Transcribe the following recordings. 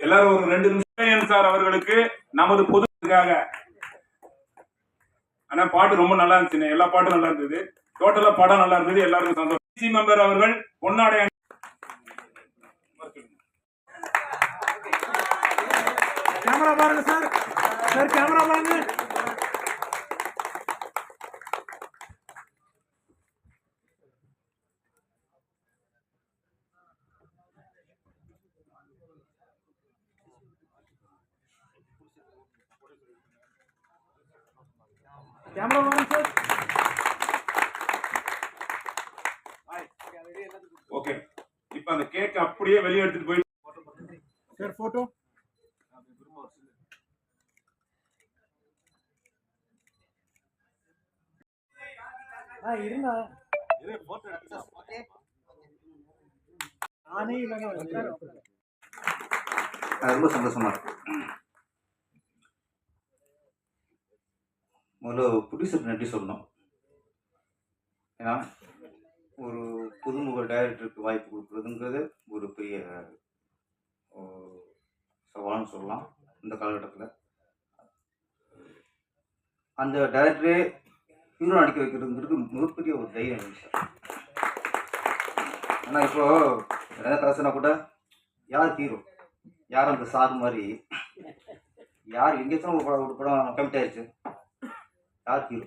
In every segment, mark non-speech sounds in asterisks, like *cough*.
எல்லாரும் ஒரு ரெண்டு நிமிஷம் சார் அவர்களுக்கு நமது பொதுக்காக ஆனா பாட்டு ரொம்ப நல்லா இருந்துச்சு எல்லா பாட்டும் நல்லா இருந்தது. டோட்டலா படம் நல்லா இருந்தது. எல்லாருக்கும் சந்தோஷம். சி மெம்பர் அவர்கள் பொன்னாடை கேமரா பாருங்க சார். சார் கேமரா பாருங்க. ஓகே இப்ப அந்த கேக் அப்படியே வெளியே எடுத்துட்டு போய் சார் போட்டோ ஆ இருங்க. நானே இல்லைங்க அது ரொம்ப சந்தோஷமா இருக்கு. முதல்ல ப்ரொடியூசர் நன்றி சொல்லணும். ஏன்னா ஒரு புதுமுக டைரக்டருக்கு வாய்ப்பு கொடுக்குறதுங்கிறது ஒரு பெரிய சவால்னு சொல்லலாம் இந்த காலகட்டத்தில். அந்த டைரக்டரே ஹீரோ நடிக்க வைக்கிறதுங்கிறது மிகப்பெரிய ஒரு தைரியம் இருந்துச்சு சார். ஆனால் இப்போ என்ன கூட யார் ஹீரோ யார் அந்த சார் மாதிரி? யார் எங்கேயாச்சும் ஒரு படம் ஒரு படம் கமிட் ஆயிடுச்சு யார் ஹீரோ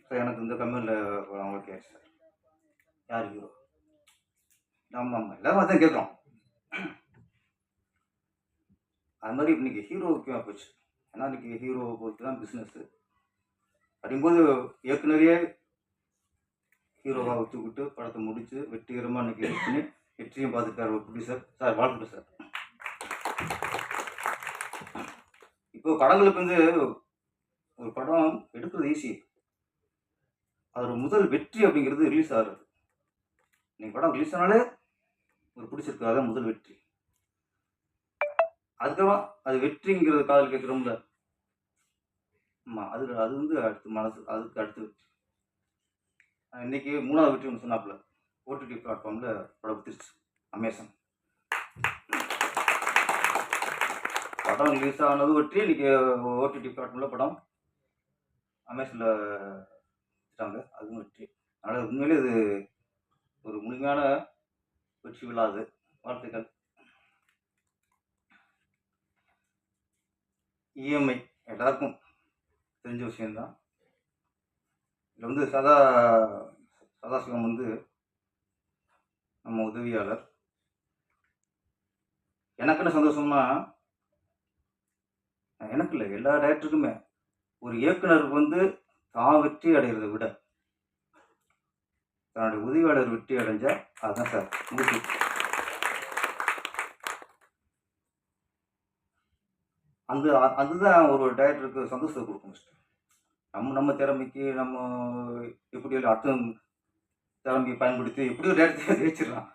சார் எனக்கு இந்த கம்பெனியில் படம் ஓகே சார் யார் ஹீரோ நம்ம நம்ம எல்லாரும் அதான் கேட்குறோம் அது மாதிரி இன்னைக்கு ஹீரோ முக்கியமாக போச்சு? ஏன்னா இன்றைக்கி ஹீரோவை பொறுத்து தான் பிஸ்னஸ்ஸு அப்படிங்கும்போது ஏற்கனவே ஹீரோவாக வச்சுக்கிட்டு படத்தை முடித்து வெற்றிகரமாக இன்றைக்கி edit பண்ணி வெற்றியும் பார்த்துட்டார் ஒரு ப்ரொடியூசர் சார் வாழ்த்துட்டு சார். இப்போ படங்களுக்கு வந்து ஒரு படம் எடுக்கிறது ஈஸி அதோட முதல் வெற்றி அப்படிங்கிறது ரிலீஸ் ஆகிறது நீங்கள் படம் ரிலீஸ் ஆனாலே ஒரு அதான் முதல் வெற்றி. அதுக்கப்புறம் அது வெற்றிங்கிறது காதல் கேட்குறோம்ல. ஆமாம் அது அது வந்து அடுத்து மனசு அதுக்கு அடுத்து வெற்றி. இன்னைக்கு மூணாவது வெற்றி ஒன்று சொன்னாப்புல. ஓடிடி பிளாட்ஃபார்மில் படம் பிடிச்சிருச்சு. அமேசான் படம் ரிலீஸ் ஆனது வெற்றி இன்னைக்கு ஓடிடி பிளாட்ஃபார்மில் படம் அமேசானில் விட்டாங்க அதுவும் வெற்றி. அதனால் உண்மையிலே இது ஒரு முழுமையான வெற்றி விழா அது. வாழ்த்துக்கள். இஎம்ஐ எல்லாருக்கும் தெரிஞ்ச விஷயம்தான். இதில் வந்து சதா சதாசிவம் வந்து நம்ம உதவியாளர். எனக்குன்னு சந்தோஷம்னா எனக்கு இல்லை எல்லா டேரக்டருக்குமே ஒரு இயக்குனர் வந்து தான் வெற்றி அடைகிறத விட தன்னுடைய உதவியாளர் வெற்றி அடைஞ்சா அதுதான் சார். முடிச்சு அந்த அதுதான் ஒரு டைரக்டருக்கு சந்தோஷத்தை கொடுக்கும் ஃபஸ்ட்டு நம்ம நம்ம திறமைக்கு நம்ம எப்படி அடுத்த திறமையை பயன்படுத்தி எப்படியோ டேரக்டர் ஜெயிச்சிடலாம்.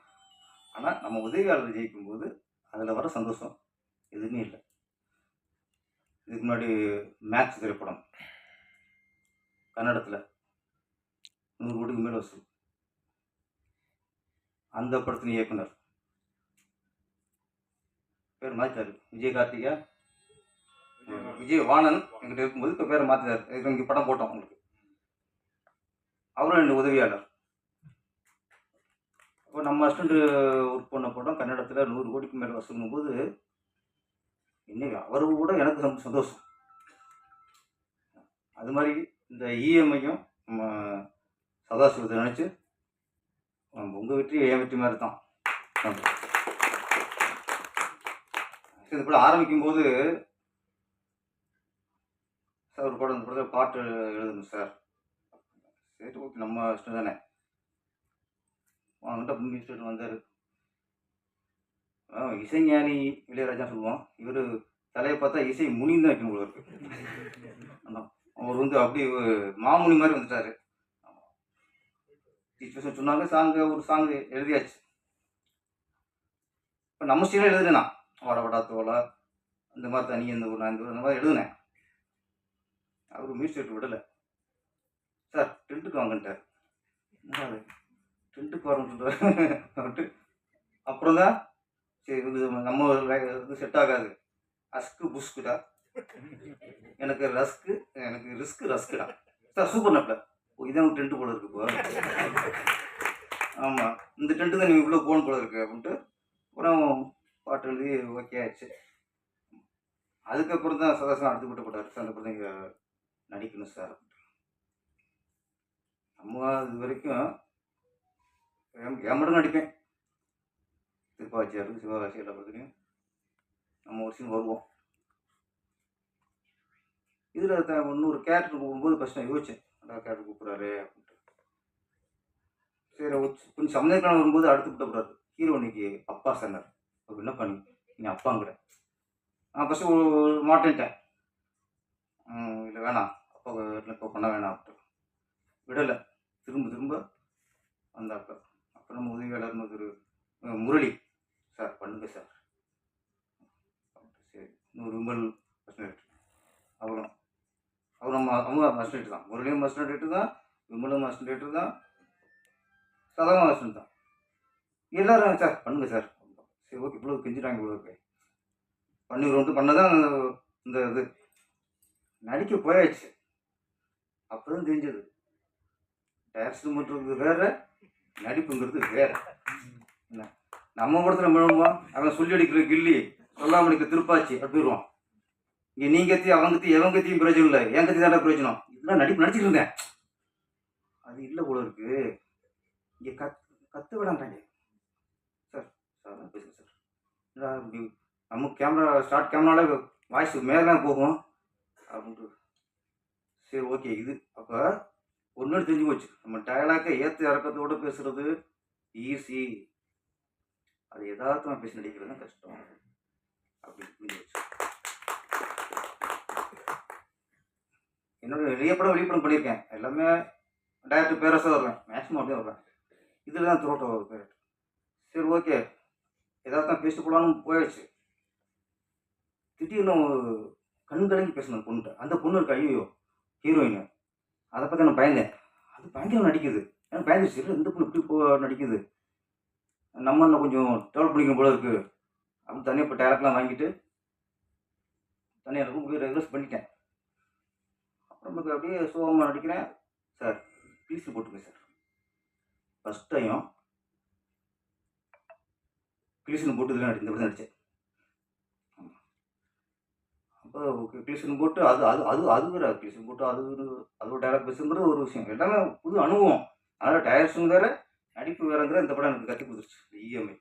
ஆனால் நம்ம உதவியாளர் ஜெயிக்கும்போது அதில் வர சந்தோஷம் எதுவுமே இல்லை. இதுக்கு முன்னாடி மேக்ஸ் திரைப்படம். கன்னடத்தில். நூறு கோடிக்கு மேலே வசூல். அந்த படத்தின் இயக்குனர். பேர் மாற்றிட்டாரு விஜய் கார்த்திகா. விஜய் வாணன் எங்கிட்ட இருக்கும்போது இப்போ பேரை இது இங்கே படம் போட்டோம் உங்களுக்கு. அவரும் ரெண்டு உதவியாளர். இப்போ நம்ம அசிஸ்டண்ட் ஒர்க் பண்ண படம் கன்னடத்தில் நூறு கோடிக்கு மேலே வசூலும் போது இன்னைக்கு அவரு கூட எனக்கு ரொம்ப சந்தோஷம். அது மாதிரி இந்த இஎம்ஐயும் நம்ம சதாசிவத்தை நினச்சி உங்கள் வெற்றி என் வெற்றி மாதிரி தான். இது கூட ஆரம்பிக்கும் போது சார் ஒரு படம் இந்த படத்தில் பாட்டு எழுதணும் சார். சரி ஓகே நம்ம இஷ்டம் தானே. அவங்ககிட்ட மினிஸ்டர் வந்தார். இசைஞானி இளையராஜா சொல்லுவோம் இவர் தலையை பார்த்தா இசை முனின்னு தான் வைக்கணும் போல இருக்கு. ஆமாம் அவர் வந்து அப்படியே மாமுனி மாதிரி வந்துட்டாரு. டீச்சர்ஸ் சொன்னாங்க சாங்கு ஒரு சாங் எழுதியாச்சு. இப்போ நம்ம ஸ்டீலாக நான் வாட வாடா தோலா இந்த மாதிரி தனி இந்த ஊர் நான் இந்த ஊர் மாதிரி எழுதுனேன். அவர் மியூசிக் விடலை. சார் டென்ட்டுக்கு வாங்கன்ட்டார். டென்ட்டுக்கு வரணும் சொல்கிறாரு அப்புறம் தான் சரி இது நம்ம இது செட் ஆகாது. அஸ்கு புஸ்குடா எனக்கு ரஸ்க்கு எனக்கு ரிஸ்க் ரஸ்க்குடா. சார் சூப்பர் நப்பில் ஓ இதான் டென்ட்டு போல இருக்கு இப்போ ஆமாம் இந்த டென்ட்டு தான் நீங்கள் இவ்வளோ போகணும் போல இருக்கு அப்படின்ட்டு அப்புறம் பாட்டு எழுதி ஓகே ஆச்சு அதுக்கப்புறம் தான் சதாசனம் அடுத்து விட்டு போட்டார் சார் அதுக்கப்புறம் தான் இங்கே நடிக்கணும் சார் நம்ம இது வரைக்கும் என் என் மட்டும் நடிப்பேன். திருப்பாச்சியார் சிவகாசி எல்லாத்துலேயும் நம்ம ஒரு சீன் வருவோம். இதில் இன்னொரு கேரக்டர் போகும்போது ஃபஸ்ட் நான் யோசிச்சேன். அதான் கேரக்டர் கூப்பிட்றாரு அப்படின்ட்டு. சரி கொஞ்சம் சமயக்கான வரும்போது அடுத்து விட்ட போகிறாரு ஹீரோ இன்னைக்கு அப்பா சொன்னார். அப்போ என்ன பண்ணி? நீ அப்பாங்கிற. நான் ஃபஸ்ட்டு மாட்டேன்ட்டேன் இல்லை வேணாம். அப்பா இப்போ பண்ண வேணாம் அப்படின்ட்டு. விடலை. திரும்ப திரும்ப வந்தாக்க அப்புறம் உதவியாளர் உதவியாளர்னு ஒரு முரளி. சார் பண்ணுங்கள் சார். சரி இன்னொரு விமல் பர்சனேட் அவரும் அவர் அவங்க அவங்க ரேட்டு தான். முரளியும் மஸ்டேட்டு தான் விமலும் மஸ்டேட்டு தான் சதவம் மஸ்டேட் தான். எல்லாரும் சார் பண்ணுங்கள் சார். சரி ஓகே இவ்வளோ கெஞ்சிட்டாங்க இவ்வளோ இருக்கு பண்ணி ரெண்டு பண்ணதான் இந்த இது. நடிக்க போயாச்சு. அப்போ தான் தெரிஞ்சது டேரக்ஷன் பண்ணுறது வேறு நடிப்புங்கிறது வேறு. என்ன? நம்ம படத்தில் முழுவோம் அவன் சொல்லி அடிக்கிற கில்லி சொல்லாமல் அடிக்கிற திருப்பாச்சி அப்படி போயிடுவான் இங்கே நீ கத்தி அவன் கத்தி எவன் கத்தியும் பிரயோஜனம் இல்லை. என் கத்தி தான் பிரயோஜனம். இதெல்லாம் நடிப்பு நடிச்சிட்டு இருந்தேன் அது இல்லை போல இருக்கு. இங்கே கத் கற்று விடாண்டாங்க சார் சார் பேசுகிறேன் சார். இப்படி நம்ம கேமரா ஸ்டார்ட் கேமரால வாய்ஸ் மேலே தான் போகும். அப்படின்ட்டு. சரி ஓகே இது. அப்போ ஒன்று தெரிஞ்சு போச்சு. நம்ம டயலாக்கை ஏற்ற இறக்கத்தோடு பேசுகிறது ஈஸி அது யதார்த்தமாக பேசி நடிக்கிறது தான் கஷ்டம். அப்படி புரிஞ்சு என்னோட நிறைய படம் வெளிப்படம் பண்ணியிருக்கேன். எல்லாமே டேரக்டர் பேரஸாக வருவேன். மேக்ஸிமம் அப்படியே வருவேன். இதில் தான் துரோட்டம் ஒரு பேரட் சரி ஓகே யதார்த்தம் பேசிட்டு போகலான்னு போயிடுச்சு திடீர்னு ஒரு கண் கலங்கி பேசணும் பொண்ணுகிட்ட. அந்த பொண்ணு இருக்கு ஐயோ ஹீரோயின் அதை பற்றி நான் பயந்தேன். அது பயங்கரம் நடிக்குது. எனக்கு பயந்துருச்சு. இல்லை இந்த பொண்ணு இப்படி போ நடிக்குது. நம்ம இன்னும் கொஞ்சம் டெவலப் பண்ணிக்கணும் போல இருக்குது அப்படின்னு தனியாக இப்போ டேரக்ட்லாம் வாங்கிட்டு தனியாக ரூம் போய் ரெகுலர்ஸ் பண்ணிட்டேன். அப்புறமேக்கு அப்படியே சோகமாக நடிக்கிறேன். சார் பீஸு போட்டுங்க சார் ஃபஸ்ட் டைம் கிளீசன் போட்டு இதில் நடி இந்த படம் நடித்தேன் அப்போ ஓகே கிளீசன் போட்டு அது அது அது அது வேறு கிளீசன் போட்டு அது ஒரு அது ஒரு டேரக்ட் பேசுங்கிறது ஒரு விஷயம். எல்லாமே புது அனுபவம். அதனால் டயர்ஸும் வேறு. நடிப்பு வேறங்கிற இந்த படம் எனக்கு கற்றுக் கொடுத்துருச்சு. இஎம்ஐ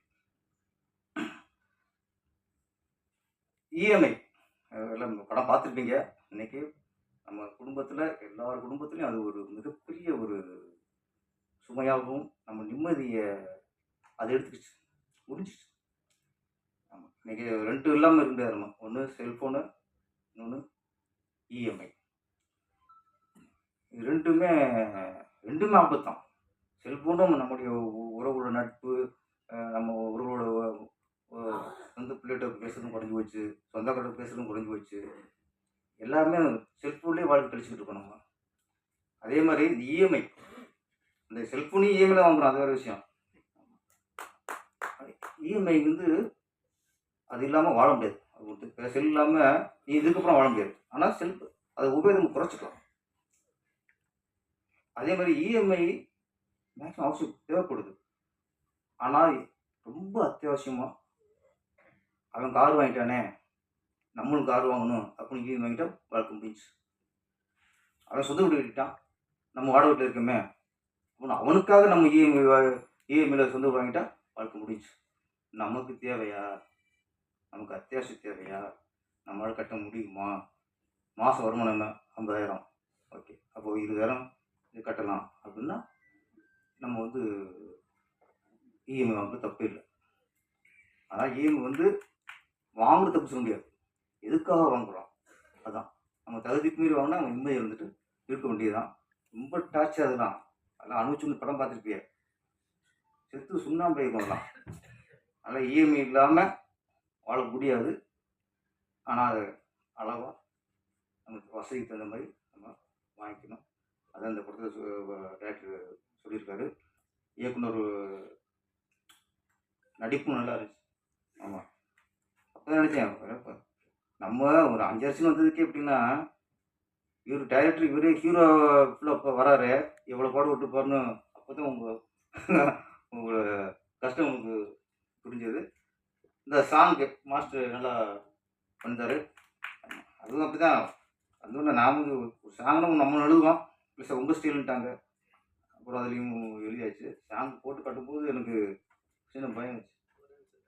இஎம்ஐ எல்லாம் படம் பார்த்துருப்பீங்க. இன்னைக்கு நம்ம குடும்பத்தில் எல்லார் குடும்பத்துலேயும் அது ஒரு மிகப்பெரிய ஒரு சுமையாகவும் நம்ம நிம்மதியை அதை எடுத்துக்கிச்சு. முடிஞ்சிச்சு. ஆமாம் இன்னைக்கு ரெண்டு இல்லாமல் இருந்தே நம்ம. ஒன்று செல்ஃபோனு இன்னொன்று இஎம்ஐ இது ரெண்டுமே ரெண்டுமே ஆபத்தான். செல்ஃபோனும் நம்முடைய உறவோட நட்பு நம்ம உறவோட சொந்த பிள்ளைகிட்ட பேசுறதும் குறைஞ்சி போச்சு சொந்தக்கார்ட்ட பேசுறதும் குறைஞ்சி போச்சு. எல்லாமே செல்ஃபோன்லேயே வாழ்க்கை கழிச்சுக்கிட்டு இருக்கோம் நம்ம. அதே மாதிரி இந்த இஎம்ஐ இந்த செல்ஃபோனையும் இஎம்ஐ வாங்குறோம் அது வேறு விஷயம். இஎம்ஐ வந்து அது இல்லாமல் வாழ முடியாது. அது செல் இல்லாமல் நீ இதுக்கப்புறம் வாழ முடியாது. ஆனால் செல்ஃப் அதை உபயோகம் குறைச்சிக்கலாம். அதே மாதிரி இஎம்ஐ மேக்ஸிமம் அவசியம் தேவைப்படுது. ஆனால் ரொம்ப அத்தியாவசியமாக அவன் கார் வாங்கிட்டானே நம்மளும் கார் வாங்கணும் அப்படின்னு இஎம்ஐ வாங்கிட்டா வழக்கம் முடிஞ்சு அவன் சொந்த வீடு கட்டிட்டான். நம்ம வாடகை வீட்டில் இருக்கோமே அப்படின்னு அவனுக்காக நம்ம இஎம்ஐ இஎம்ஐயில் சொந்த வீடு வாங்கிட்டா வாழ்க்கை முடிஞ்சு நமக்கு தேவையா? நமக்கு அத்தியாவசிய தேவையா? நம்மளால் கட்ட முடியுமா? மாதம் வருமானம் என்ன? ஐம்பதாயிரம். ஓகே. அப்போது இருபதாயிரம் இது கட்டலாம் அப்படின்னா நம்ம வந்து இஎம்ஐ வாங்குறது தப்பு இல்லை. ஆனால் இஎம்ஐ வந்து வாங்குறது தப்பு சொல்ல முடியாது. எதுக்காக வாங்குறோம்? அதான். நம்ம தகுதிக்கு மீறி வாங்கினா நம்ம இம்மையை இருந்துட்டு இருக்க வேண்டியதுதான். ரொம்ப டார்ச்சர் அதெல்லாம். அதெல்லாம் அனுபவிச்சு படம் பார்த்துருப்பிய. செத்து சுண்ணாம்பை பண்ணலாம் அதனால் இஎம்ஐ இல்லாமல் வாழ முடியாது. ஆனால் அது அளவாக நமக்கு வசதிக்கு தகுந்த மாதிரி நம்ம வாங்கிக்கணும். அதான் இந்த படத்தில் டேரக்டர் சொல்லியிருக்காரு. இயக்குனர் நடிப்பும் நல்லா இருந்துச்சு. ஆமாம் அப்போ நினச்சேன் நம்ம ஒரு அஞ்சு வருஷம் வந்ததுக்கு எப்படின்னா இவர் டைரக்டர் இவரே ஹீரோ ஃபுல்லாக இப்போ வராரு. எவ்வளோ பாடு விட்டு பாருன்னு அப்போ தான் உங்கள் உங்களோட கஷ்டம் உங்களுக்கு புரிஞ்சது. இந்த சாங் மாஸ்டர் நல்லா வந்தார் அதுவும் அப்படி தான் அது ஒன்று நாம ஒரு சாங்னு நம்ம எழுதுவோம் ப்ளஸ் உங்கள் ஸ்டைலுன்ட்டாங்க அப்புறம் அதுலேயும் எழுதியாச்சு. சாங் போட்டு கட்டும்போது எனக்கு சின்ன பயம் இருந்துச்சு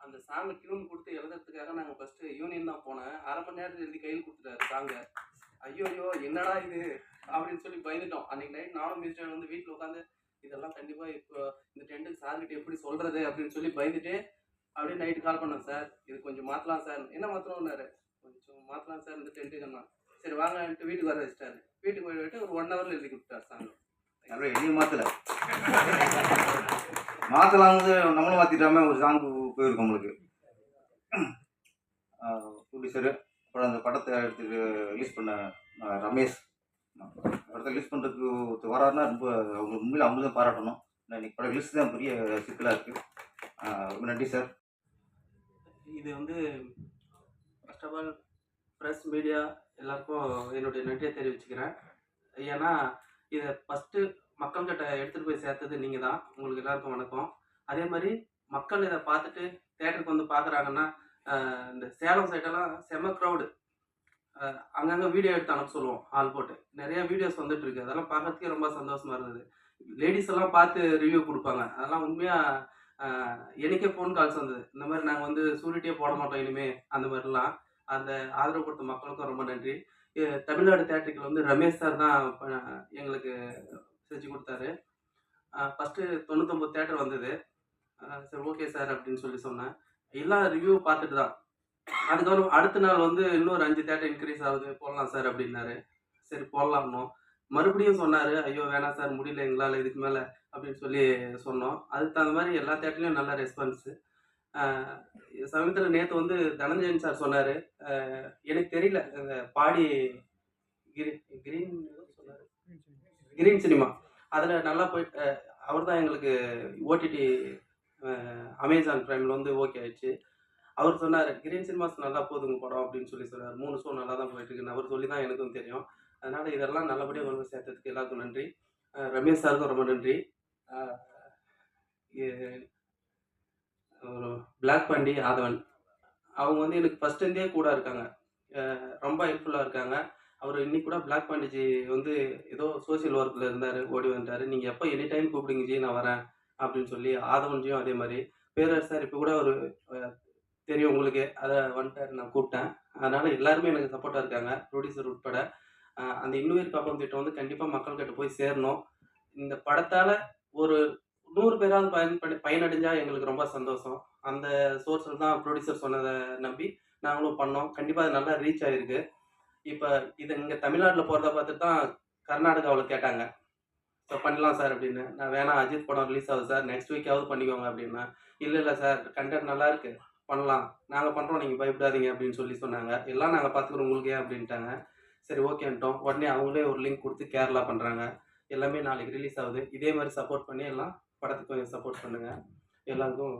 அந்த சாங்கை டியூன் கொடுத்து எழுதுறதுக்காக நாங்கள் ஃபஸ்ட்டு யூனியன் தான் போனேன். அரை மணி நேரத்தில் எழுதி கையில் கொடுத்துட்டாரு சாங்கை. ஐயோ ஐயோ என்னடா இது? அப்படின்னு சொல்லி பயந்துட்டோம். அன்னைக்கு நைட் நானும் மியூசியன் வந்து வீட்டில் உட்காந்து இதெல்லாம் கண்டிப்பாக இப்போ இந்த டென்ட்டுக்கு சார்கிட்ட எப்படி சொல்கிறது அப்படின்னு சொல்லி பயந்துட்டு அப்படியே நைட்டு கால் பண்ணோம் சார் இது கொஞ்சம் மாற்றலாம் சார் என்ன மாற்றணும்னாரு கொஞ்சம் மாற்றலாம் சார் இந்த டென்ட்டுக்குன்னா சரி வாங்கன்ட்டு வீட்டுக்கு வர வச்சிட்டாரு. வீட்டுக்கு போய்விட்டு ஒரு ஒன் ஹவரில் எழுதி கொடுத்தாரு சாங் அப்படியே எதையும் மாற்றல மாற்றலாம்னு நம்மளும் மாற்றிட்டாம ஒரு சாங் போயிருக்கோம் உங்களுக்கு ப்ரொடியூசரு அப்புறம் அந்த படத்தை எடுத்து ரிலீஸ் பண்ண ரமேஷ். படத்தை ரிலீஸ் பண்ணுறதுக்கு ஒருத்தர் வராருன்னா ரொம்ப அவங்க உண்மையில் அவங்களும் தான் பாராட்டணும் இன்னைக்கு படம் ரிலீஸ் தான் பெரிய சிக்கலாக இருக்குது ரொம்ப நன்றி சார் இது வந்து first of all press media எல்லாருக்கும் என்னுடைய நன்றியை தெரிவிச்சுக்கிறேன். ஏன்னா இதை ஃபஸ்ட்டு மக்கள்கிட்ட எடுத்துகிட்டு போய் சேர்த்தது நீங்கள் தான். உங்களுக்கு எல்லாருக்கும் வணக்கம். அதே மாதிரி மக்கள் இதை பார்த்துட்டு தேட்டருக்கு வந்து பார்க்குறாங்கன்னா இந்த சேலம் சைடெல்லாம் செம க்ரௌடு அங்கங்கே வீடியோ எடுத்து அனுப்ப சொல்லுவோம் ஆள் போட்டு. நிறைய வீடியோஸ் வந்துட்டு இருக்கு. அதெல்லாம் பார்க்கறதுக்கே ரொம்ப சந்தோஷமா இருந்தது. லேடிஸ் எல்லாம் பார்த்து ரிவ்யூ கொடுப்பாங்க. அதெல்லாம் உண்மையாக எனக்கே ஃபோன் கால்ஸ் வந்தது. இந்த மாதிரி நாங்கள் வந்து சூரிட்டியே போட மாட்டோம் இனிமே அந்த மாதிரிலாம். அந்த ஆதரவு கொடுத்த மக்களுக்கும் ரொம்ப நன்றி. தமிழ்நாடு தேட்டருக்கு வந்து ரமேஷ் சார் தான் எங்களுக்கு செஞ்சு கொடுத்தாரு. ஃபஸ்ட்டு தொண்ணூத்தொம்பது தேட்டர் வந்தது. சரி ஓகே சார் அப்படின்னு சொல்லி சொன்னேன். எல்லா ரிவ்யூ பார்த்துட்டு தான். அதுக்கப்புறம் அடுத்த நாள் வந்து இன்னொரு அஞ்சு தேட்டர் இன்க்ரீஸ் ஆகுது போடலாம் சார் அப்படின்னாரு. சரி போடலாம்னோம். மறுபடியும் சொன்னார் ஐயோ வேணாம் சார் முடியல எங்களால் இதுக்கு மேலே அப்படின்னு சொல்லி சொன்னோம். அதுக்கு தகுந்த மாதிரி எல்லா தேட்டர்லையும் நல்ல ரெஸ்பான்ஸு சமீபத்தில் நேற்று வந்து தனஞ்சயன் சார் சொன்னார். எனக்கு தெரியல இந்த பாடி கிரி கிரீன் சொன்னார். Green cinema. அதில் நல்லா போய் அவர் தான் எங்களுக்கு ஓடிடி அமேசான் ப்ரைமில் வந்து ஓகே ஆயிடுச்சு. அவர் சொன்னார் கிரீன் சினிமாஸ் நல்லா போதுங்க படம் அப்படின்னு சொல்லி சொன்னார். மூணு ஷோ நல்லா தான் போயிட்டு இருக்குன்னு அவர் சொல்லி தான் எனக்கும் தெரியும். அதனால் இதெல்லாம் நல்லபடியாக கொண்டு சேர்த்ததுக்கு எல்லாருக்கும் நன்றி. ரமேஷ் சாருக்கும் ரொம்ப நன்றி. பிளாக் பாண்டி ஆதவன். அவங்க வந்து எனக்கு ஃபஸ்ட்லேருந்தே கூட இருக்காங்க. ரொம்ப ஹெல்ப்ஃபுல்லாக இருக்காங்க. அவர் இன்னைக்கு கூட பிளாக் பாண்டிஜி வந்து ஏதோ சோஷியல் ஒர்க்கில் இருந்தார் ஓடி வந்தார் நீங்கள் எப்போ எனி டைம் கூப்பிடுங்க ஜி நான் வரேன் அப்படின்னு சொல்லி ஆதவன்ஜியும் அதே மாதிரி. பேரர் சார் இப்போ கூட ஒரு தெரியும் உங்களுக்கு. அதை வந்துட்டார் நான் கூப்பிட்டேன். அதனால் எல்லாருமே எனக்கு சப்போர்ட்டாக இருக்காங்க ப்ரொடியூசர் உட்பட. அந்த இன்னுயிர் காப்பம் திட்டம் வந்து கண்டிப்பாக மக்கள்கிட்ட போய் சேரணும். இந்த படத்தால் ஒரு நூறு பேராவது பயன் பண்ணி பயனடைஞ்சா எங்களுக்கு ரொம்ப சந்தோஷம். அந்த சோர்ஸில் தான் ப்ரொடியூசர் சொன்னதை நம்பி நாங்களும் பண்ணோம். கண்டிப்பாக அது நல்லா ரீச் ஆகிருக்கு இப்போ இது இங்கே தமிழ்நாட்டில் போகிறத பார்த்துட்டு தான் கர்நாடகாவில் கேட்டாங்க. ஸோ பண்ணலாம் சார் அப்படின்னு. நான் வேணாம் அஜித் படம் ரிலீஸ் ஆகுது சார் நெக்ஸ்ட் வீக்காவது பண்ணிக்கோங்க அப்படின்னா. இல்லை இல்லை சார் கண்டென்ட் நல்லா இருக்கு. பண்ணலாம். நாங்கள் பண்ணுறோம் நீங்கள் பயப்படாதீங்க அப்படின்னு சொல்லி சொன்னாங்க. எல்லாம் நாங்கள் பார்த்துக்குறோம் உங்களுக்கு ஏன் அப்படின்ட்டாங்க. சரி ஓகேன்ட்டோம் உடனே அவங்களே ஒரு லிங்க் கொடுத்து கேரளா பண்ணுறாங்க எல்லாமே நாளைக்கு ரிலீஸ் ஆகுது. இதே மாதிரி சப்போர்ட் பண்ணி எல்லாம் படத்துக்கு கொஞ்சம் சப்போர்ட் பண்ணுங்கள் எல்லாருக்கும்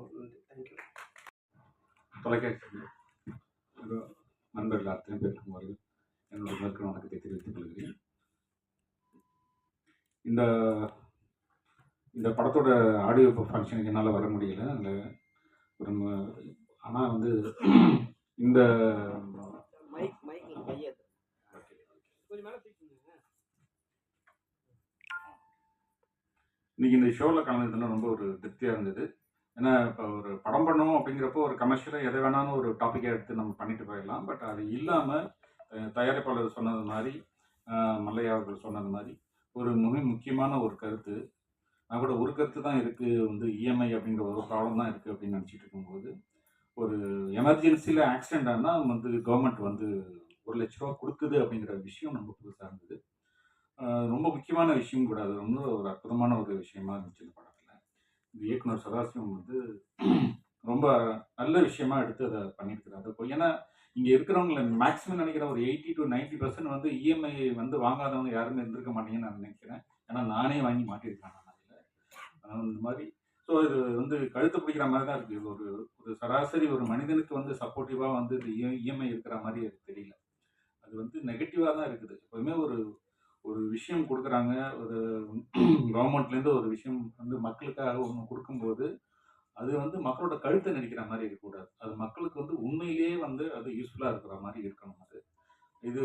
தேங்க்யூ தொலைக்காட்சி நண்பர்கள் அத்தனை பேருக்கும் வருது என்னுடைய முதற்கண் வணக்கத்தை தெரிவித்துக் கொள்கிறேன். இந்த இந்த படத்தோட ஆடியோ ஃபங்க்ஷனுக்கு என்னால் வர முடியல. அதில் ஒரு ஆனால் வந்து இந்த மைக் மைக் கையாது கொஞ்சம் மேலே இன்னைக்கு இந்த ஷோவில் கலந்துட்டோன்னா ரொம்ப ஒரு திருப்தியாக இருந்தது. ஏன்னா இப்போ ஒரு படம் பண்ணணும் அப்படிங்கிறப்போ ஒரு கமர்ஷியலாக எதை வேணாலும் ஒரு டாப்பிக்கை எடுத்து நம்ம பண்ணிட்டு போயிடலாம். பட் அது இல்லாமல் தயாரிப்பாளர் சொன்னது மாதிரி மல்லையா அவர்கள் சொன்னது மாதிரி ஒரு மிக முக்கியமான ஒரு கருத்து நான் கூட ஒரு கருத்து தான் இருக்குது வந்து இஎம்ஐ அப்படிங்கிற ஒரு ப்ராப்ளம் தான் இருக்குது அப்படின்னு நினச்சிட்டு இருக்கும்போது ஒரு எமர்ஜென்சியில் ஆக்சிடென்ட் ஆனால் வந்து கவர்மெண்ட் வந்து ஒரு லட்ச ரூபா கொடுக்குது அப்படிங்கிற விஷயம் ரொம்ப புதுசாக இருந்தது. ரொம்ப முக்கியமான விஷயம் கூட. அது ரொம்ப ஒரு அற்புதமான ஒரு விஷயமா இருந்துச்சு இந்த படத்தில். இந்த இயக்குனர் சதாசிவம் வந்து *clears throat* ரொம்ப நல்ல விஷயமா எடுத்து அதை பண்ணியிருக்கிறாரு. அது ஏன்னா இங்கே இருக்கிறவங்கள மேக்ஸிமம் நினைக்கிற ஒரு எயிட்டி டு 90% பர்சன்ட் வந்து இஎம்ஐ வந்து வாங்காதவங்க யாருமே இருந்திருக்க மாட்டீங்கன்னு நான் நினைக்கிறேன். ஏன்னா நானே வாங்கி மாட்டியிருக்கேன் நான் அதில். அதனால் இந்த மாதிரி ஸோ இது வந்து கழுத்து பிடிக்கிற மாதிரி தான் இருக்குது. ஒரு ஒரு சராசரி ஒரு மனிதனுக்கு வந்து சப்போர்ட்டிவாக வந்து இது இஎம்ஐ இருக்கிற மாதிரி எனக்கு தெரியல. அது வந்து நெகட்டிவாக தான் இருக்குது. எப்போதுமே ஒரு ஒரு விஷயம் கொடுக்குறாங்க. ஒரு கவர்மெண்ட்லேருந்து ஒரு விஷயம் வந்து மக்களுக்காக ஒன்று கொடுக்கும்போது அது வந்து மக்களோட கழுத்தை நடிக்கிற மாதிரி இருக்கக்கூடாது. அது மக்களுக்கு வந்து உண்மையிலேயே வந்து அது யூஸ்ஃபுல்லாக இருக்கிற மாதிரி இருக்கணும் அது. இது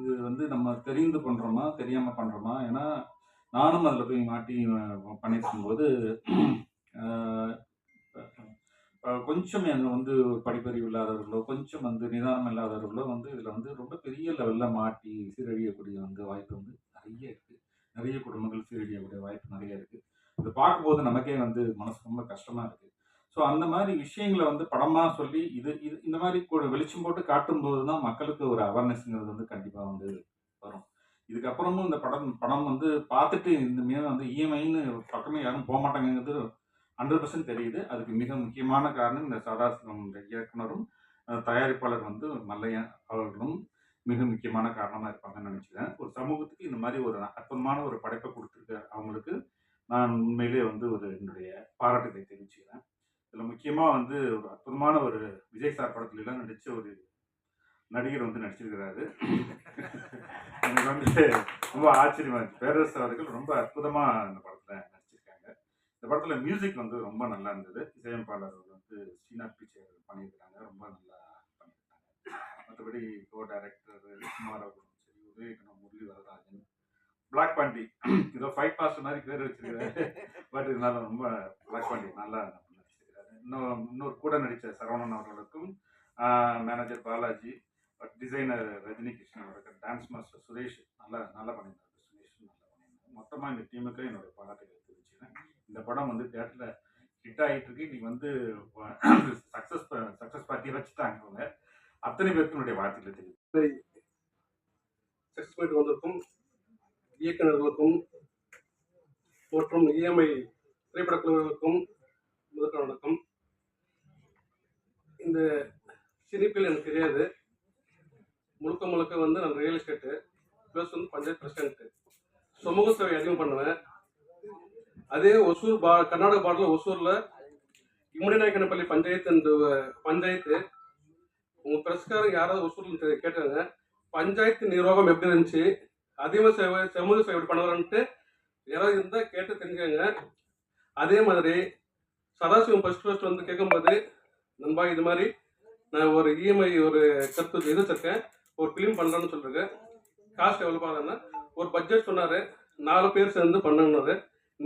இது வந்து நம்ம தெரிந்து பண்ணுறோமா தெரியாமல் பண்ணுறோமா ஏன்னா நானும் அதில் போய் மாட்டி பண்ணிட்டு பண்ணியிருக்கும்போது கொஞ்சம் என்ன வந்து படிப்பறிவு இல்லாதவர்களோ கொஞ்சம் வந்து நிதானம் இல்லாதவர்களோ வந்து இதில் வந்து ரொம்ப பெரிய லெவலில் மாட்டி சீரழியக்கூடிய வந்து வாய்ப்பு வந்து நிறைய இருக்குது நிறைய குடும்பங்கள் சீரழியக்கூடிய வாய்ப்பு நிறைய இருக்குது இதை பார்க்கும்போது நமக்கே வந்து மனசு ரொம்ப கஷ்டமாக இருக்குது ஸோ அந்த மாதிரி விஷயங்களை வந்து படமாக சொல்லி இது இது இந்த மாதிரி வெளிச்சம் போட்டு காட்டும்போது தான் மக்களுக்கு ஒரு அவேர்னஸ்ங்கிறது வந்து கண்டிப்பாக வந்து வரும். இதுக்கப்புறமும் இந்த படம் படம் வந்து பார்த்துட்டு இந்த மீது வந்து இஎம்ஐன்னு பக்கமே யாரும் போக மாட்டாங்கங்கிறது ஹண்ட்ரட் பர்சன்ட் தெரியுது. அதுக்கு மிக முக்கியமான காரணம் இந்த சதாசிவம் இயக்குனரும் தயாரிப்பாளர் வந்து மல்லையன் அவர்களும் மிக முக்கியமான காரணமாக இருப்பாங்கன்னு நினச்சிக்கிறேன். ஒரு சமூகத்துக்கு இந்த மாதிரி ஒரு அற்புதமான ஒரு படைப்பை கொடுத்துருக்க அவங்களுக்கு நான் உண்மையிலே வந்து ஒரு என்னுடைய பாராட்டுகளை தெரிவிச்சுக்கிறேன். இதில் முக்கியமாக வந்து ஒரு அற்புதமான ஒரு விஜய் சார் படத்துலலாம் நடித்த ஒரு நடிகர் வந்து நடிச்சிருக்கிறாரு. எனக்கு வந்து ரொம்ப ஆச்சரியமா இருக்கு. பேரரசு அவர்கள் ரொம்ப அற்புதமாக அந்த படம் இந்த படத்தில் மியூசிக் வந்து ரொம்ப நல்லா இருந்தது. இசையமைப்பாளர் வந்து ஸ்ரீநாத் பிச்சை பண்ணியிருக்காங்க ரொம்ப நல்லா பண்ணியிருக்காங்க. மற்றபடி கோ டைரக்டர் குமார் அவர்களும் சரி உதயகணம் முரளி வரராஜன் பிளாக் பாண்டி ஏதோ ஃபைட் பாஸ்ட் மாதிரி பேர் வச்சிருக்காரு. பட் இருந்தாலும் ரொம்ப பிளாக் பாண்டி நல்லா நடிச்சிருக்காரு இன்னும் இன்னொரு கூட நடித்த சரவணன் அவர்களுக்கும் மேனேஜர் பாலாஜி டிசைனர் ரஜினி கிருஷ்ணன் அவர்கள் டான்ஸ் மாஸ்டர் சுரேஷ் நல்லா நல்லா பண்ணியிருந்தாரு. சுரேஷ் நல்லா பண்ணியிருந்தாரு. மொத்தமாக இந்த டீமுக்கு என்னுடைய பாராட்டுகள் தெரிவிச்சுக்கிறேன். படம் வந்து தேட்டரில் ஹிட் ஆகிட்டு இருக்கு இன்னைக்கு வந்து சக்ஸஸ் சக்ஸஸ் பார்ட்டியை வச்சுட்டாங்க அவங்க அத்தனை பேருக்கு என்னுடைய தெரியும் சக்ஸஸ் பார்ட்டி வந்திருக்கும் இயக்குநர்களுக்கும் மற்றும் இஎம்ஐ திரைப்படக் குழுவிற்கும் முதற்க வணக்கம் இந்த சினிப்பில் எனக்கு தெரியாது முழுக்க முழுக்க வந்து நான் ரியல் எஸ்டேட்டு ப்ளஸ் வந்து பஞ்சாயத்து பிரசிடென்ட்டு சமூக சேவை அதிகம் பண்ணுவேன் பா கர்நாடக பார்டரில் ஒசூரில் இம்மடிநாயக்கனப்பள்ளி பஞ்சாயத்து பஞ்சாயத்து. உங்கள் பிரஸ்காரம் யாராவது ஒசூரில் கேட்டாங்க. பஞ்சாயத்து நிர்வாகம் எப்படி இருந்துச்சு? அதிகமாக சேவை சமூக சேவை எப்படி யாராவது இருந்தால் கேட்டு தெரிஞ்சுக்கங்க. அதே மாதிரி சதாசிவம் ஃபர்ஸ்ட் ஃபர்ஸ்ட் வந்து கேட்கும்போது நண்பா இது மாதிரி நான் ஒரு இஎம்ஐ ஒரு கருத்து எதிர்த்திருக்கேன் ஒரு ஃபிலிம் பண்ணுறேன்னு சொல்லிருக்கேன் காஸ்ட் எவ்வளோ பாருன்னா ஒரு பட்ஜெட் சொன்னார். நாலு பேர் சேர்ந்து பண்ணுன்னாரு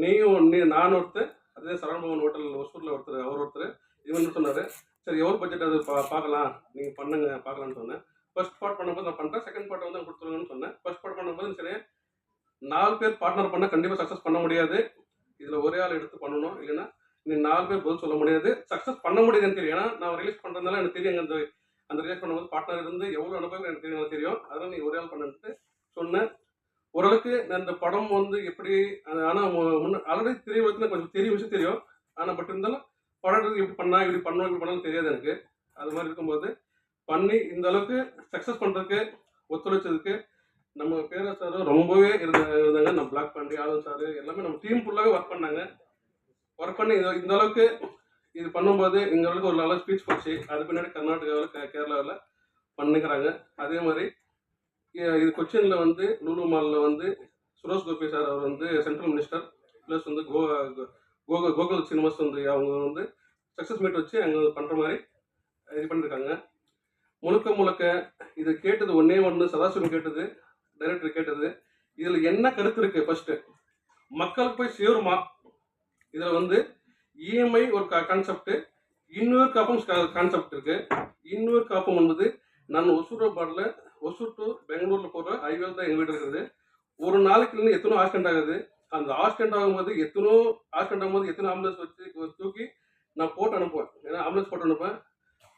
நீயும் நீ நான் ஒருத்தர் அதே சரவணபவன் ஹோட்டல் ஒசூரில் ஒருத்தர் அவர் ஒருத்தர். இவன் சொன்னார் சரி எவ்வளோ பட்ஜெட் அது பா பார்க்கலாம் நீங்கள் பண்ணுங்க பார்க்கலான்னு சொன்னேன். ஃபர்ஸ்ட் பார்ட் பண்ணும்போது நான் பண்ணுறேன் செகண்ட் பார்ட் வந்து கொடுத்துருங்கன்னு சொன்னேன். ஃபர்ஸ்ட் பார்ட் பண்ணும்போது சரி நாலு பேர் பார்ட்னர் பண்ணால் கண்டிப்பாக சக்ஸஸ் பண்ண முடியாது. இதில் ஒரே ஆள் எடுத்து பண்ணணும் இல்லைன்னா நீ நாலு பேர் பதில் சொல்ல முடியாது. சக்ஸஸ் பண்ண முடியுதுன்னு தெரியும். ஏன்னா நான் ரிலீஸ் பண்ணுறதுனால எனக்கு தெரியும் அந்த அந்த ரிலீஸ் பண்ணும்போது பார்ட்னர் இருந்து எவ்வளோ அனுபவம் எனக்கு தெரியும் எனக்கு தெரியும். அதனால் நீ ஒரே ஆள் பண்ணுன்ட்டு சொன்னேன். ஓரளவுக்கு இந்த படம் வந்து எப்படி ஆனால் முன்ன ஆல்ரெடி தெரிய வச்சுன்னா கொஞ்சம் தெரிய விஷயம் தெரியும். ஆனால் பட் இருந்தாலும் படம் இப்படி பண்ணா இப்படி பண்ணணும் இப்படி பண்ணாலும் தெரியாது எனக்கு. அது மாதிரி இருக்கும்போது பண்ணி இந்த அளவுக்கு சக்ஸஸ் பண்ணுறதுக்கு ஒத்துழைச்சதுக்கு நம்ம பேரரசர் ரொம்பவே இருந்தாங்க. நம்ம பிளாக் பாண்டி ஆளும் சார் எல்லாமே நம்ம டீம் ஃபுல்லாகவே ஒர்க் பண்ணாங்க. ஒர்க் பண்ணி இந்த- அளவுக்கு இது பண்ணும்போது இந்த அளவுக்கு ஒரு நல்ல ஸ்பீச் போச்சு அது பின்னாடி கர்நாடகாவில் கேரளாவில் பண்ணிக்கிறாங்க அதே மாதிரி கொச்சினில் வந்து லூலு மாலில் வந்து சுரேஷ் கோபி சார் அவர் வந்து சென்ட்ரல் மினிஸ்டர் ப்ளஸ் வந்து கோ கோகு கோகுல் சினிமாஸ் வந்து அவங்க வந்து சக்ஸஸ் மீட் வச்சு அங்கே பண்ணுற மாதிரி இது பண்ணியிருக்காங்க முழுக்க முழுக்க இது கேட்டது ஒன்னே ஒன்று சதாசிவம் கேட்டது டைரக்டர் கேட்டது. இதில் என்ன கருத்து இருக்கு ஃபர்ஸ்ட் மக்களுக்கு போய் சேருமா? இதில் வந்து இஎம்ஐ ஒரு கான்செப்ட் இன்னொரு காப்பும் கான்செப்ட் இருக்கு. இன்னொரு காப்பும் என்பது நான் ஒசூர் பாடல ஒசூர் டு பெங்களூர்ல போகிற ஹைவேல தான் எங்கள் வீடு இருக்குது. ஒரு நாளைக்கு இருந்து எத்தனோ ஆக்சிடென்ட் ஆகுது. அந்த ஆக்சிடென்ட் ஆகும்போது எத்தனோ ஆக்சிடென்ட் ஆகும்போது எத்தனை ஆம்புலன்ஸ் வச்சு தூக்கி நான் போட்டு அனுப்புவேன். ஏன்னா ஆம்புலன்ஸ் போட்டு அனுப்புவேன்.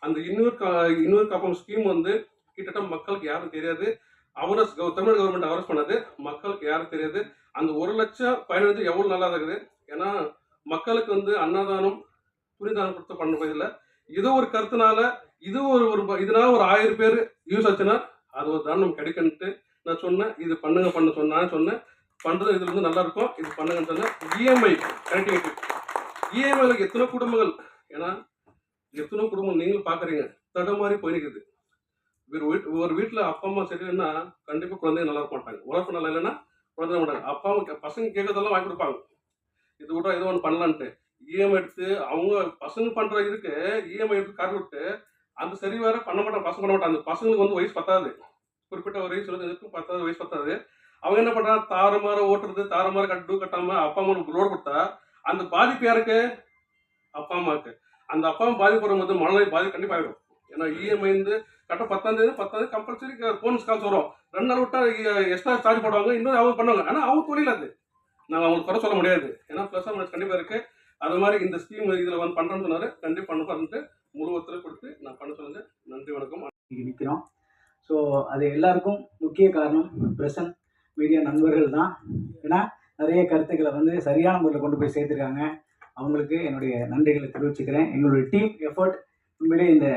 அந்த இன்னொரு கா இன்னொரு காப்பம் ஸ்கீம் வந்து கிட்டத்தட்ட மக்களுக்கு யாரும் தெரியாது. அவரஸ் தமிழ்நாடு கவர்மெண்ட் அவரஸ் பண்ணது. மக்களுக்கு யாரும் தெரியாது. அந்த ஒரு லட்சம் பயனடைஞ்சு எவ்வளோ நல்லா இருக்குது. ஏன்னா மக்களுக்கு வந்து அன்னதானம் துணிதானம் கொடுத்து பண்ண போதில்லை இது ஒரு கருத்துனால இது ஒரு ஒரு ப- இதனால ஒரு ஆயிரம் பேர் யூஸ் ஆச்சுன்னா அது ஒரு தானம் கிடைக்குன்ட்டு நான் சொன்னேன். இது பண்ணுங்க பண்ண சொன்னேன் சொன்னேன். பண்ணுறது இதுல இருந்து நல்லா இருக்கும் இது பண்ணுங்கன்னு சொன்னேன். இஎம்ஐ கனெக்டிவிட்டி இஎம்ஐல எத்தனை குடும்பங்கள்? ஏன்னா எத்தனை குடும்பம் நீங்களும் பார்க்குறீங்க தடுமாறி போயிருக்குது ஒரு வீட் ஒரு வீட்டில் அப்பா அம்மா சரியில்லைன்னா கண்டிப்பாக குழந்தைங்க நல்லா இருக்க மாட்டாங்க. உழைப்பு நல்லா இல்லைன்னா குழந்தைங்க மாட்டாங்க. அப்பா அம்மா பசங்க கேட்கறதெல்லாம் வாங்கி கொடுப்பாங்க. இது கூட ஏதோ ஒன்று பண்ணலான்ட்டு. இஎம்ஐ எடுத்து அவங்க பசங்க பண்ணுற இதுக்கு இஎம்ஐ எடுத்து கார் விட்டு அந்த சரி வேற பண்ண மாட்டான் பசங்க பண்ண மாட்டான் அந்த பசங்களுக்கு வந்து வயசு பத்தாது. குறிப்பிட்ட ஒரு வயசு இருக்கும் பத்தாவது வயசு பத்தாது. அவங்க என்ன பண்றாங்க தாறுமாற ஓட்டுறது தாறுமாற கட்டு கட்டாம அப்பா அம்மா லோடு கொடுத்தா அந்த பாதிப்பு யாருக்கு? அப்பா அம்மாவுக்கு. அந்த அப்பா அம்மா பாதிப்பு வரும்போது மனநிலை பாதிப்பு கண்டிப்பாக ஆகிடும் ஏன்னா இஎம்ஐ வந்து கட்ட பத்தாம் தேதி பத்தாம் கம்பல்சரி போனஸ் கால்ஸ் வரும். ரெண்டு நாள் விட்டா எக்ஸ்ட்ரா சார்ஜ் போடுவாங்க இன்னும் அவங்க பண்ணுவாங்க. ஆனால் அவங்க தொழில் அது. நாங்கள் அவங்களுக்கு குறை சொல்ல முடியாது. ஏன்னா ப்ளஸ் கண்டிப்பாக இருக்கு. அது மாதிரி இந்த ஸ்கீம் இதில் வந்து பண்ணுறேன்னு சொன்னாரு. கண்டிப்பாக பண்ண பண்ணிட்டு முழு ஒத்துழைப்பு கொடுத்து நான் பண்ண சொல்லுங்க. நன்றி வணக்கம். நிற்கிறோம் ஸோ அது எல்லாருக்கும் முக்கிய காரணம் பிரசன் மீடியா நண்பர்கள் தான். ஏன்னா நிறைய கருத்துக்களை வந்து சரியான முறையில் கொண்டு போய் சேர்த்துருக்காங்க. அவங்களுக்கு என்னுடைய நன்றிகளை தெரிவிச்சுக்கிறேன். எங்களுடைய டீம் எஃபர்ட் உண்மையிலே இந்த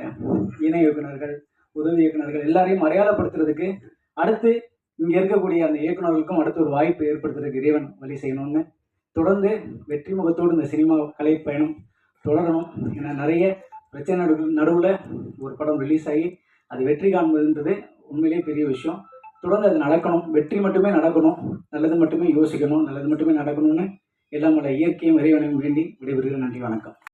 இணை இயக்குனர்கள் உதவி இயக்குநர்கள் எல்லாரையும் அடையாளப்படுத்துறதுக்கு அடுத்து இங்கே இருக்கக்கூடிய அந்த இயக்குநர்களுக்கும் அடுத்து ஒரு வாய்ப்பு ஏற்படுத்துறதுக்கு இறைவன் வழி செய்யணும்னு. தொடர்ந்து வெற்றி முகத்தோடு இந்த சினிமா கலை பயணம் தொடரணும் ஏன்னா நிறைய பிரச்சனை நடுவில் நடுவில் ஒரு படம் ரிலீஸ் ஆகி அது வெற்றி காண்பதுன்றது உண்மையிலேயே பெரிய விஷயம். தொடர்ந்து அது நடக்கணும். வெற்றி மட்டுமே நடக்கணும். நல்லது மட்டுமே யோசிக்கணும். நல்லது மட்டுமே நடக்கணும்னு எல்லாம் உள்ள இயற்கையும் இறைவனையும் வேண்டி விடைபெறுகிறேன். நன்றி வணக்கம்.